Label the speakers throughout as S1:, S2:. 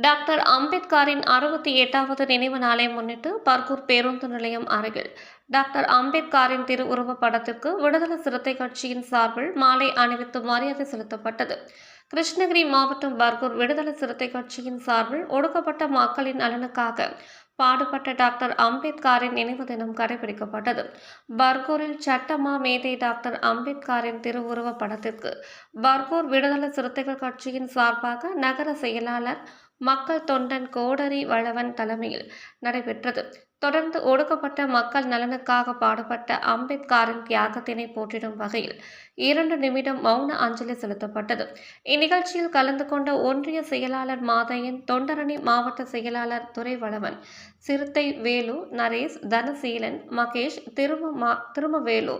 S1: Doctor அம்பேத்கரின் அறுபத்தி எட்டாவது நினைவு நாளை முன்னிட்டு பர்கூர் பேருந்து நிலையம் அருகில். டாக்டர் அம்பேத்கரின் திருவுருவப் படத்திற்கு விடுதலை சிறுத்தை கட்சியின் சார்பில் மாலை அணிவித்து மரியாதை செலுத்தப்பட்டது. கிருஷ்ணகிரி மாவட்டம் பர்கூர் விடுதலை சிறுத்தை கட்சியின் சார்பில் ஒடுக்கப்பட்ட மக்களின் நலனுக்காக பாடுபட்ட டாக்டர் அம்பேத்கரின் நினைவு தினம் கடைபிடிக்கப்பட்டது. பர்கூரில் சட்டமா மேதை டாக்டர் அம்பேத்கரின் திருவுருவப் படத்திற்கு பர்கூர் விடுதலை சிறுத்தைகள் கட்சியின் சார்பாக நகர செயலாளர் மக்கள் தொண்டன் கோடரி வளவன் தலைமையில் நடைபெற்றது. தொடர்ந்து ஒடுக்கப்பட்ட மக்கள் நலனுக்காக பாடுபட்ட அம்பேத்கரின் தியாகத்தினை போற்றிடும் வகையில் இரண்டு நிமிடம் மௌன அஞ்சலி செலுத்தப்பட்டது. இந்நிகழ்ச்சியில் கலந்து கொண்ட ஒன்றிய செயலாளர் மாதையன் தொண்டரணி மாவட்ட செயலாளர் துரைவளவன் சிறுத்தை வேலு நரேஷ் தனசீலன் மகேஷ் திரும மா திருமவேலு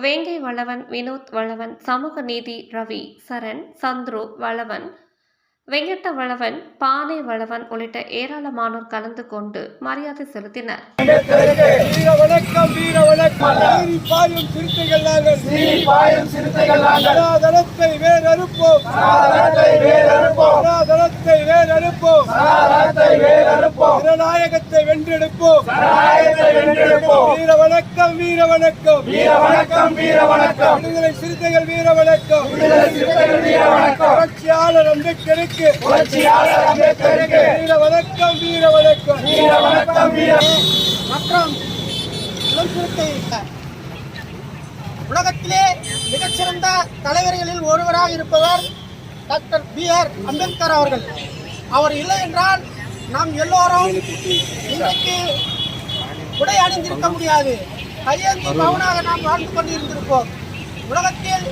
S1: வேங்கை வளவன் வினோத் வளவன் சமூக நீதி ரவி சரண் சந்துரு வளவன் வெங்கட்ட வளவன் பானை வளவன் உள்ளிட்ட ஏராளமானோர் கலந்து கொண்டு மரியாதை செலுத்தினர்.
S2: ஜனநாயகத்தை வென்றெடுப்போம். வணக்கம் வீர வணக்கம்.
S3: வீர வணக்கம் வீர வணக்கம்.
S2: விடுதலை சிறுத்தைகள் வீர வணக்கம்.
S3: விடுதலை சிறுத்தைகள் வீர வணக்கம்.
S2: புரட்சியாளர் அம்பேத்கருக்கு.
S3: புரட்சியாளர் அம்பேத்கருக்கு.
S2: வீர வணக்கம் வீர வணக்கம்.
S3: வீர வணக்கம் வீர
S4: மற்றும் இளம் சிறுத்தை. உலகத்திலே மிகச்சிறந்த தலைவர்களில் ஒருவராக இருப்பவர் டாக்டர் பி ஆர் அம்பேத்கர் அவர்கள். அவர் இல்லை என்றால் நாம் எல்லோரும் இன்றைக்கு உடை அணிந்திருக்க முடியாது. கையேந்தி மௌனாக நாம் வாழ்ந்து கொண்டிருந்திருப்போம். உலகத்தில்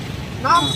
S4: நாம்